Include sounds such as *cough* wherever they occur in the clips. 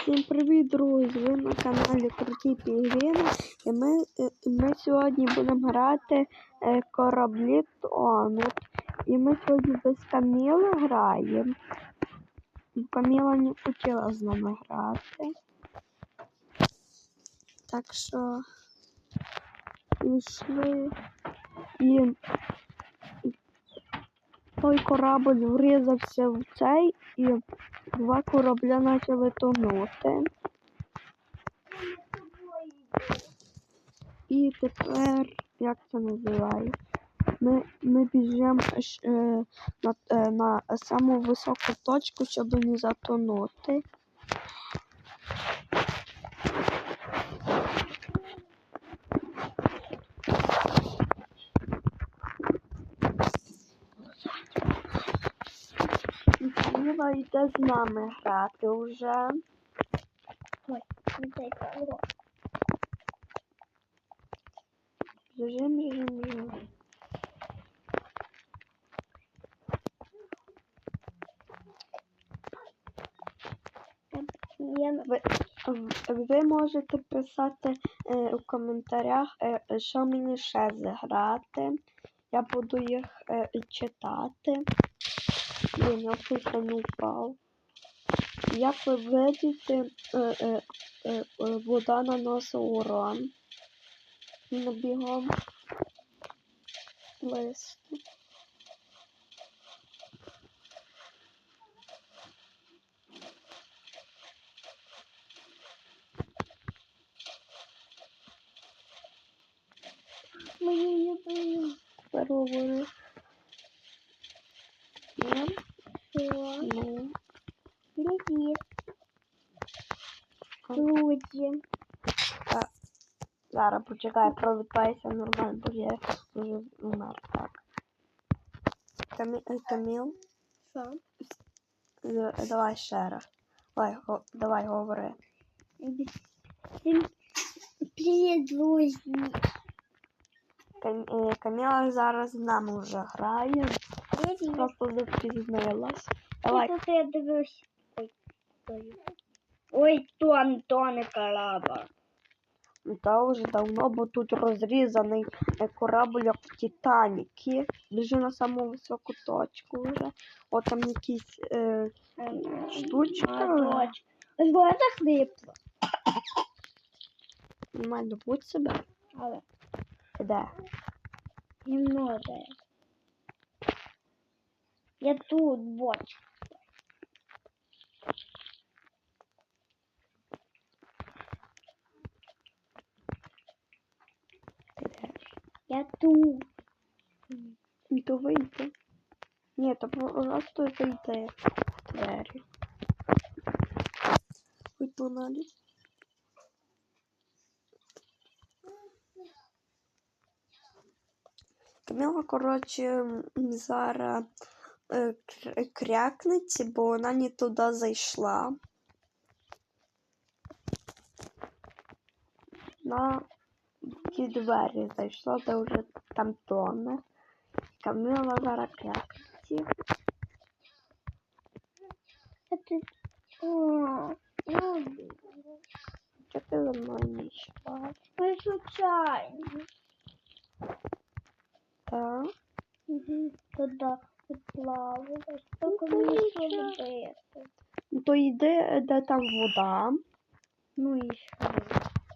Всім привіт, друзі! Ви на каналі Круті Пігвіни. І ми, е, і ми сьогодні будемо грати е, кораблі тонуть. І ми сьогодні без Каміли граємо. Каміла не хотіла з нами грати. Так що пішли і той корабль врізався в цей і два корабля почали тонути. І тепер, як це називає? Ми, ми біжимо е, на, е, на саму високу точку, щоб не затонути. Каміла йде з нами грати вже. Ой, не дай кого. Біжим, біжим, біжим. Ви, ви можете писати е, у коментарях, е, що мені ще зіграти. Я буду їх е, читати. Я чуть не упав. Як ви видите, е, е, е, вода наносить урон. Ми бігом листи. мені не було. Переговори. Ні? Ну. Привіт, друзі. а, Зараз почекай, провітайся нормально, бо я вже умер. Так. Камі... Каміл, Що? давай ще раз. Давай, го... давай говори. Всім Привіт, друзі. Кам... е, Каміла зараз з нами вже грає. Привіт. Просто запізнилась. Давай. Давай, Тут я дивлюсь. Ой, ой. Ой, тон, тон корабль. Ну, Та вже давно, бо тут розрізаний е, корабль як в Титаніки. Біжи на саму високу точку вже. О, там якісь е, Штучка. Ось я захлипла. нормально будь себе. Але Де? немного. Я тут, бочка. Ти де? Я тут. І то вийти. Ні, то просто вийти в двері. Ой, погнали. Камила, коротше, м, зараз е, кр- крякнеться, бо вона не туди зайшла. На ті двері зайшла, де вже там тоне. Камила зараз крякнеться. А ти... О, ну, Чого ти за мною не йшла? ми случайно. Так. Угу. Туди плавали. Ну, то мені нічого. робити? Ну, То йди, де там вода, Ну і що?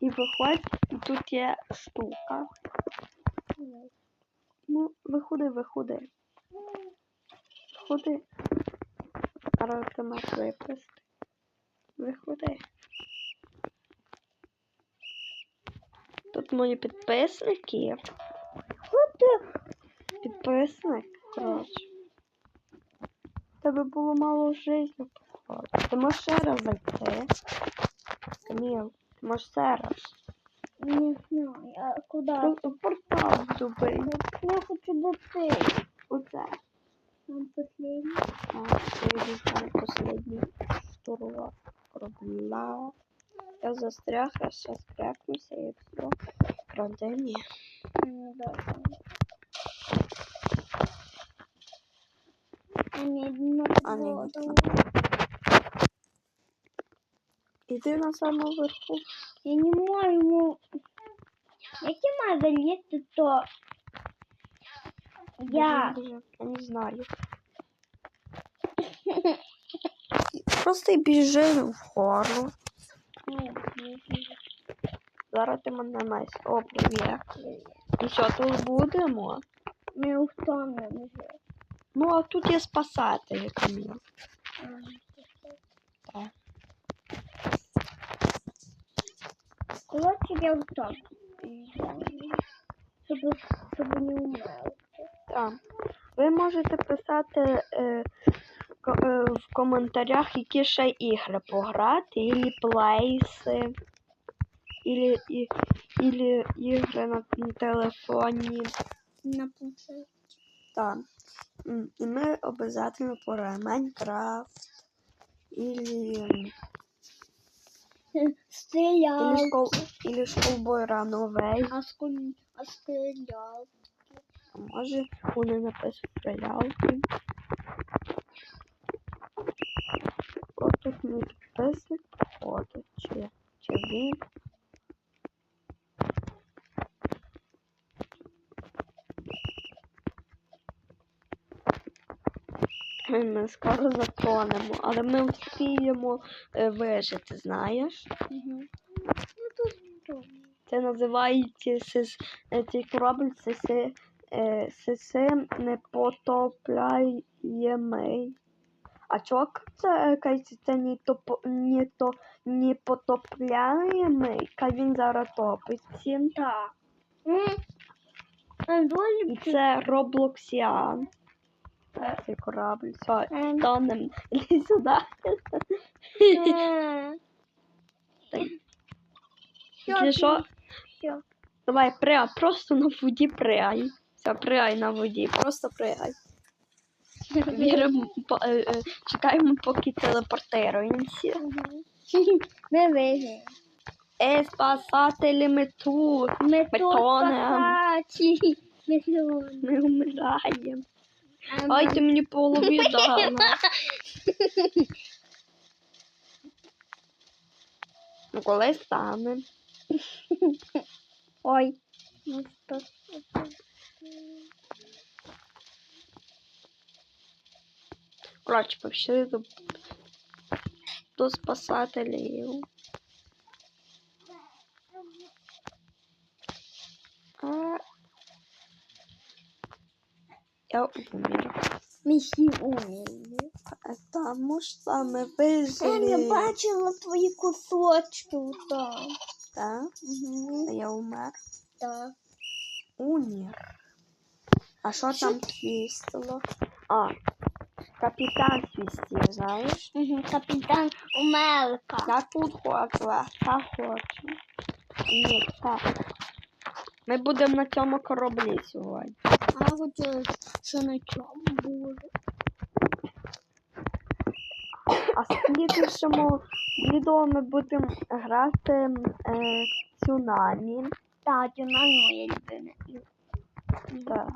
і виходь, і тут є штука. Ну, виходи, виходи. Виходи. Зараз ти маєш випусти. Виходи. Тут мої підписники. Підписник, коротше. Тебе було мало життя. Ти можеш ще раз зайти. Каміл, ти можеш ще раз. Не знаю, а куди? Просто портал зубий. Я хочу до ти. Оце. Там последний. Так, це самый последний штурва корабля. Я застряг, я сейчас крякнуся и все. Правда, ні. Ну, да. А, не, воду. Іди на самому верху. Я не можу. Як я маю залізти, то я. Я не знаю. *laughs* Просто біжи вгору. Зараз ти мене месь. О, привіт. І що, тут будемо? Ми втомлені вже. Ну, а тут є спасателі, Каміл. Так. Коротше, я втомлена. Щоб, щоб не умерти. Так. Ви можете писати е, е, в коментарях, які ще ігри пограти, ілі плейси, ілі, і, ілі ігри на, на телефоні. На планшеті. Так. М, І ми обов'язково пограємо Майнкрафт. Ілі, ілі, Стріляв. школ, ілі школбой рановей. А сколь... А стріляв. А може вони напишуть стрілялки. От тут мій підписник походить, чи, чи він. Ми скоро затонемо, але ми вспіємо е, вижити, знаєш? Угу. Ну. Це називається е, цей корабль сиси, е, сиси непотопляємий. А чок це кажеться, це не, топ, не, то, не потопляємий, кай він зараз топиться. Так. І це Роблоксіан. Цей корабль. Ем. тонем. *laughs* Іди сюди. *laughs* Е. Якщо що, давай пригай, просто на воді пригай. Все, пригай на воді, просто пригай. Віримо, е, е, чекаємо, поки телепортируємося. *laughs* Ми виграємо. Ей, спасателі, ми тут. Ми Ми тут тонем. Ми тонем. Ай, ти мені по голові дала. Ну, коли стане. *laughs* Ой. Ну, що? Коротше, пішли до, до спасателів. А... Я умер. Ми всі уміли. Тому що ми Я вижили. не бачила твої кусочки там. Так? Угу. Я умер. Так. Умер. А що там свістило? А, капітан свістів, знаєш? Угу. Капітан Умелка. Я тут хочу, а я хочу. Ні, так. Ми будемо на цьому кораблі сьогодні. А я хотіла, що на чому буде. А слідчому відео ми будемо грати е, цунамі. Так, вона моя любима. Так.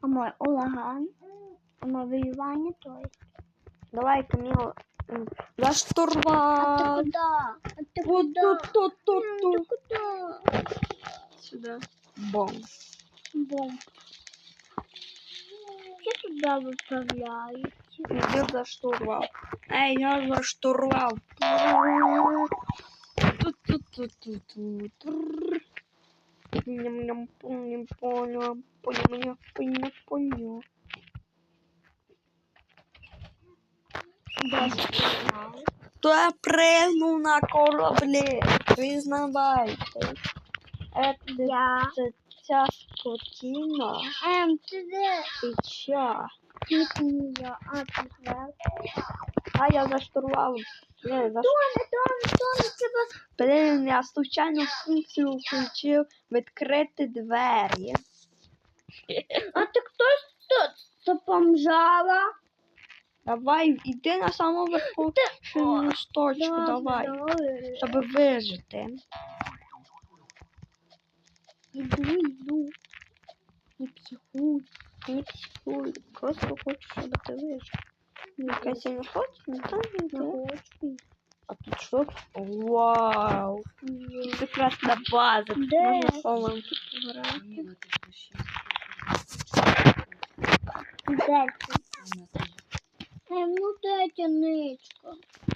А мой улаган. А моє воювання той. Давай, Каміло, м, за А штурвал. ти куди? А ти Вот куди? тут, тут, тут, М, тут. Ти куди? Сюди. Бом. Бом. Я туди виправляю. Іди за штурвал. Ей, я за штурвал. Тут-тут-тут-тут-тут. Ням-ням, поням, поням, поням, поням, поням. Де співаю? То я пригнув на кораблі. Признавайте. Я. це ця скотіна Ем, ти де? і ча. Я. А, ти де? А я за штурвалом. Не, за Тоне, тоне, я случайно функцію включив відкрити двері. А ти хтось тут допомжала? Давай, іди на саму верху точку, давай, щоб вижити. Іду, іду. Не психуй. Не психуй, просто хочу, щоб ти вижив. Якась я не хочу, не знаю, Не хочу. А тут що? Вау! Прекрасна база. Де? можна солом тут пограти. Де це? Е, ну де тяничка?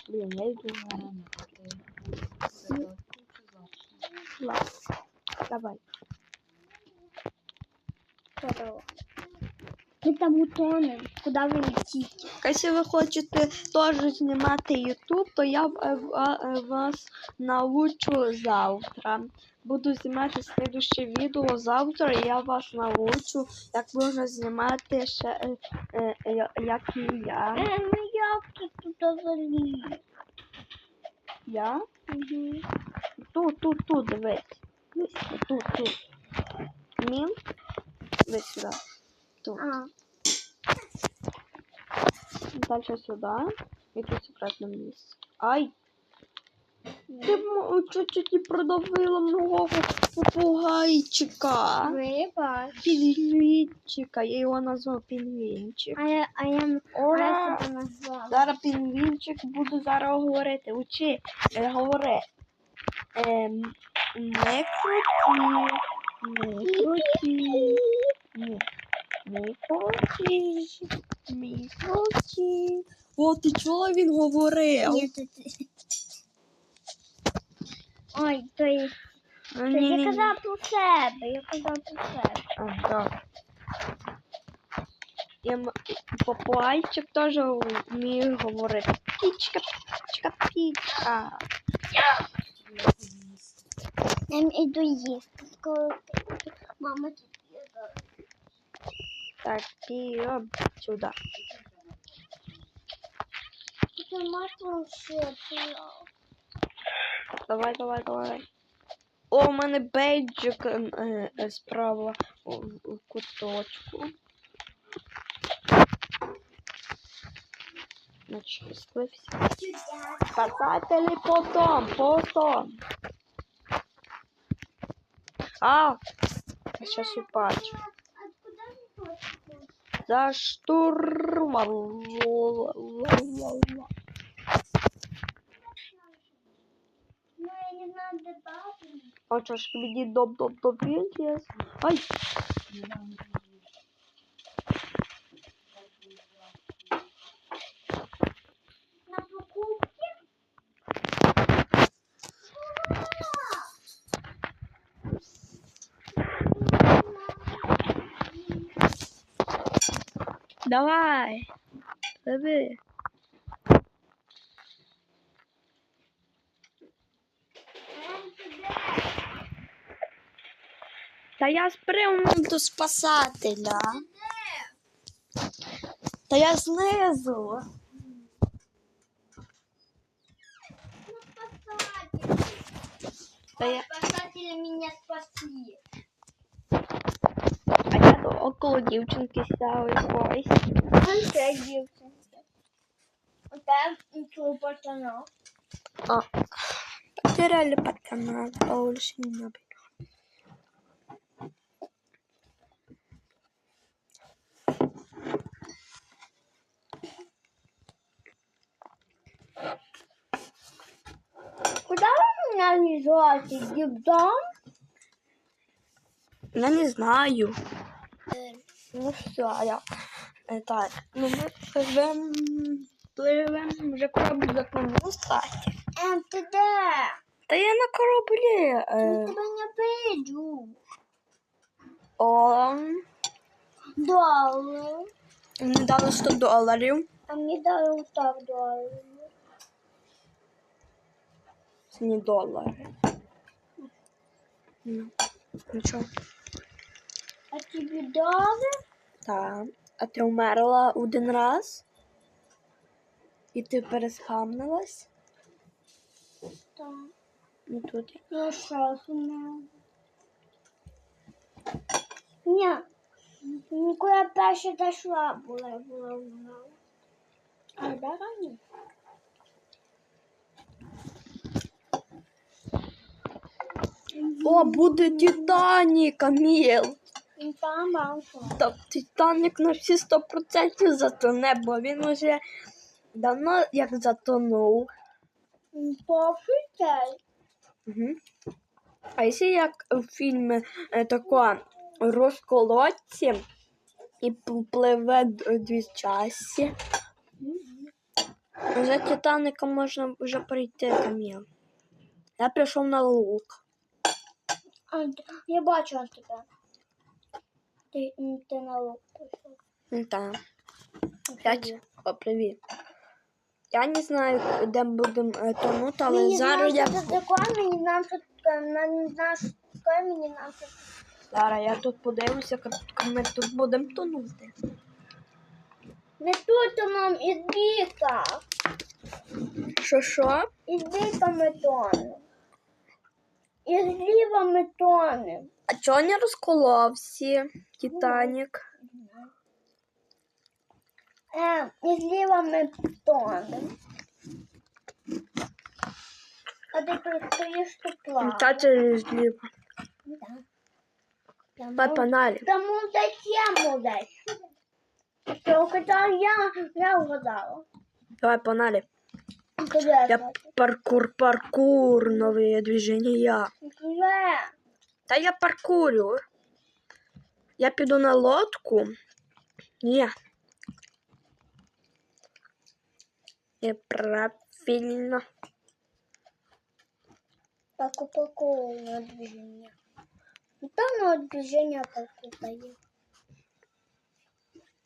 Блін, я йду грати. Ладно. Давай. Ми там утонемо. Куди ви летите? Якщо ви хочете теж знімати YouTube, то я е, е, вас научу завтра. Буду знімати слідуще відео завтра, і я вас научу, як можна знімати ще е, е, я- як і я. Е, ну як ти туди заліз? Я? Угу. Тут, тут, тут, дивись. Тут, тут. Мін. Дивись сюди. Тут. А, Дальше сюда. И тут секретне місце. Ай! Чуть-чуть не продавила мого попугайчика. вибач. Пінгвінчика. Я його назвав пінгвінчик. А я, а я, Ура! я себе назвала. Зараз пінгвінчик буду зараз говорити. Учи, е, говори. Ем, не круті. Не круті. Ні. Не круті. Не круті. О, ти чула, він говорив? Ні, ти. Ой, то є. Ну, ні, я ні. про себе, я казав про себе. А, так. І м- попугайчик теж вміє говорити. Пічка, пічка, пічка. Я іду їсти. Мама тут є. Так, оп, сюди. Це масло ще пила. Давай, давай, давай. О, у мене бейджик е, е, справа у куточку. Значить, щаслився. Спасателі потом, потом. А, сейчас упаду. За штурвал. Ж мені дом дом дом є? Ай! На покупки? Давай! Давай! Та я спрямую до спасателя. Та я знизу. Та я, Спасатели меня спасли. а я до около дівчинки сяв якоїсь. Ще дівчинка. Оте цього пацана. А, потеряли пацана, больше не надо. Куда вы меня везете? В дом? Я не знаю. Ну все, я. Е, Так, ну ми пливем, пливем вже корабль запливу статі. Ем, ти де? Та я на кораблі. Я Е, тебе не бачу. о, Долар. мені дали 100 доларів. А мені дали так доларів. Це не долари. Ну, нічого. А тобі дали? Так. А ти вмерла один раз? І ти переспамнилась? Так. Ну тут. Ну що з мене? Ні. Коли я перша дійшла, була, була вона. А де рані? О, буде Титанік, там. Та Титанік на всі 100% затоне, бо він уже Давно як затонув. Угу. А якщо як в фільмі е, тако розколоться і пливе дві часі, за Титаником можна вже прийти є. Я пішов на лук. А, я бачила тебе. Ти, ти на лук пішов. Ну, Так. П'ять. О, привіт. Я не знаю, де будемо е, тонути, але Мені зараз я. нам тут нам тут таке, нам наш таке, нам тут. Зараз я тут подивлюся, як ми тут будемо тонути. Не тут а нам ідбіка. Що що? Ідбіка ми тонемо. І зліва ми тонемо. А чого не розколовся Титанік? Е, і зліва ми тонемо. А ти пристоїш тут плавати. Та через зліва. Давай паналі. Та молодець, я молодець. Що я, я вгадала. Давай паналі. Куди Я паркур, паркур, нові движення. Вже. Та я паркурю. Я піду на лодку. Ні. Неправильно. Так упаковано движення. Ну, Там на движення парку дає.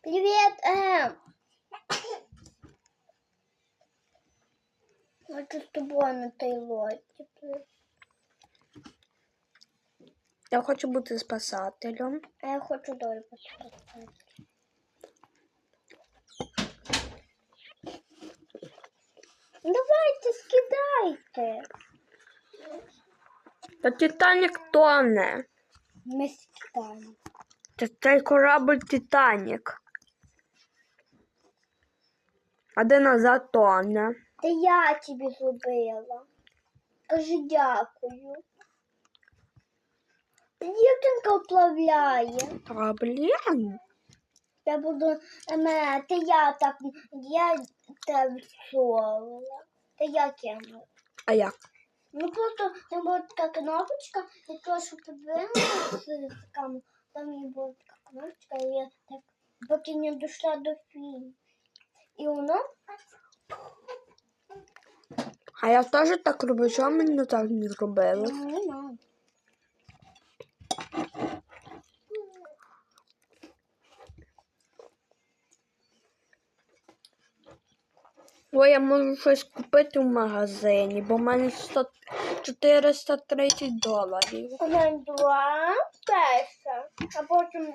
Привіт, Ем. Хочу з тобою на той лодці. Я хочу бути спасателем. А я хочу долю поспати. Давайте, скидайте. Та Титанік тоне. Ми скидаємо. Це цей корабль Титанік. А де назад тоне? Та я тобі зробила. Кажи дякую. Дівчинка вплавляє. Та блін. Я буду мене, та я так, я те відсовувала. Та я кинула. А як? Ну просто там була така кнопочка, я трошки подвинула з там, там і була така кнопочка, і я так поки не дійшла до фільму. І воно А я теж так роблю, чого мені так не зробили? ну, не знаю. Ой, я можу щось купити в магазині, бо в мене 100, 430 доларів. Один, два, перша, а потім,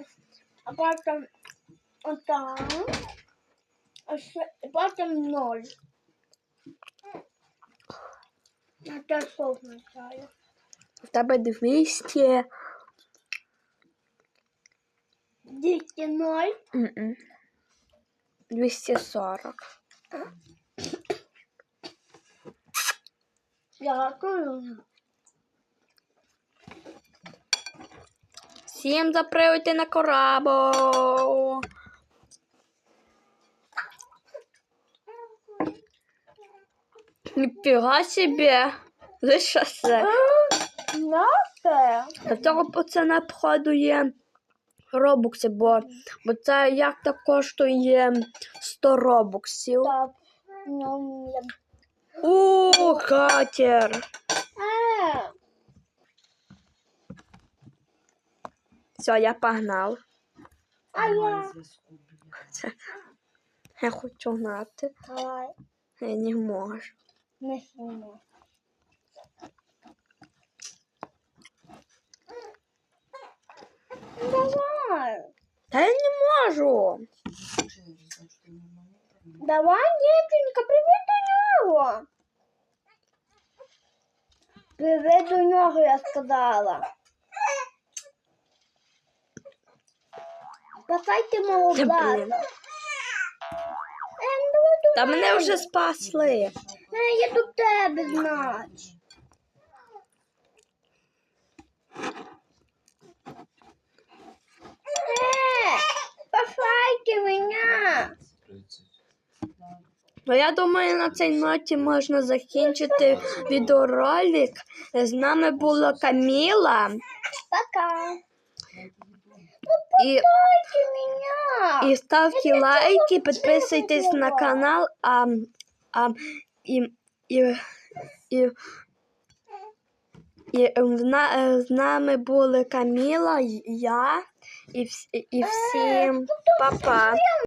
а потім отам, а потім ноль. Я теж означаю. В тебе 200. Дітки ноль. М-м. 240. Дякую. Всім запривайте на корабль. Ніфіга собі. Лише це. До цього пацана походу є робокси, бо, бо це як то коштує 100 робоксів. Ну. О, катер. Все, я погнав. а я. *laughs* Я хочу гнати. Давай, Я не можу. Не снімо. Давай. Та я не можу. Давай, дівчинка, привіт до нього. Привіт до нього, я сказала. Спасайте мого Та, брата. блін. Ем, Та мене вже спасли. Я до тебе, значить. Е, спасайте мене. Ну, я думаю, на цій ноті можна закінчити відеоролик. З нами була Каміла. Пока. І, і ставте лайки, підписуйтесь на канал. А, а, і, і, і, і з нами були Каміла, я і, і всім па-па.